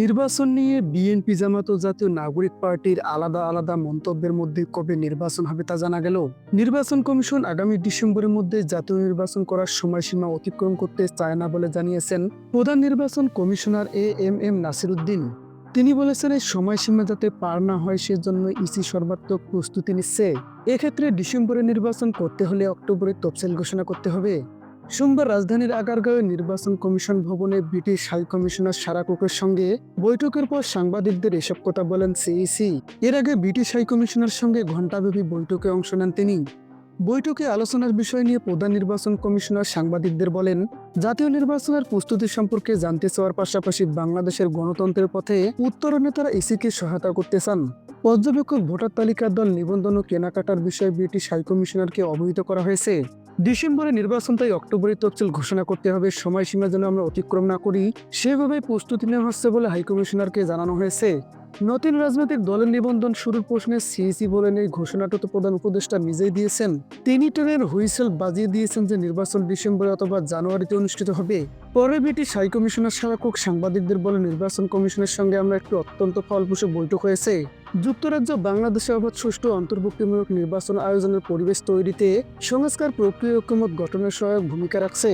নির্বাচন নিয়ে বিএনপি জামাত ও জাতীয় নাগরিক পার্টির আলাদা আলাদা মন্তব্যের মধ্যে কবে নির্বাচন হবে তা জানা গেল। নির্বাচন কমিশন আগামী ডিসেম্বরের মধ্যে জাতীয় নির্বাচন করার সময়সীমা অতিক্রম করতে চায় না বলে জানিয়েছেন প্রধান নির্বাচন commissioner A M M Nasiruddin. তিনি বলেছেন এই সময়সীমা যাতে পার না হয় সেজন্য ইসি সর্বাত্মক প্রস্তুতি নিচ্ছে। এক্ষেত্রে ডিসেম্বরে নির্বাচন করতে হলে অক্টোবরে তফসিল ঘোষণা করতে হবে। সোমবার রাজধানীর আগারগাঁওয়ে নির্বাচন কমিশন ভবনে ব্রিটিশ হাই কমিশনার সারা সঙ্গে বৈঠকের পর সাংবাদিকদের এসব কথা বলেন সিইসি। এর আগে ব্রিটিশ হাই কমিশনার সঙ্গে ঘণ্টাব্যাপী বৈঠকে অংশ নেন তিনি। বৈঠকে আলোচনার বিষয় নিয়ে প্রধান নির্বাচন কমিশনার সাংবাদিকদের বলেন, জাতীয় নির্বাচনের প্রস্তুতি সম্পর্কে জানতে চাওয়ার পাশাপাশি বাংলাদেশের গণতন্ত্রের পথে উত্তরণে তারা ইসিকে সহায়তা করতে চান। পর্যবেক্ষক ভোটার তালিকার দল নিবন্ধন ও কেনাকাটার বিষয়ে ব্রিটিশ হাইকমিশনারকে অবহিত করা হয়েছে। ডিসেম্বরে নির্বাচন তাই অক্টোবরের তফসিল ঘোষণা করতে হবে। সময়সীমা যেন আমরা অতিক্রম না করি সেভাবে প্রস্তুতি নেওয়া হচ্ছে বলে হাইকমিশনারকে জানানো হয়েছে। নতুন রাজনৈতিক দলের নিবন্ধন শুরুর প্রশ্নে সিইসি বলেন এই ঘোষণাটা তো প্রধান উপদেষ্টা নিজেই দিয়েছেন। তিনি ট্রেনের হুইসেল বাজিয়ে দিয়েছেন যে নির্বাচন ডিসেম্বরে অথবা জানুয়ারিতে অনুষ্ঠিত হবে। পরে ব্রিটিশ হাই কমিশনার সারাকুক সাংবাদিকদের বলে নির্বাচন কমিশনের সঙ্গে আমরা একটি অত্যন্ত ফলপ্রসূ বৈঠক হয়েছে। যুক্তরাজ্য, বাংলাদেশে অবাধ সুষ্ঠু অন্তর্ভুক্তিমূলক নির্বাচন আয়োজনের পরিবেশ তৈরিতে সংস্কার প্রক্রিয়া ঐক্যমত গঠনের সহায়ক ভূমিকা রাখছে।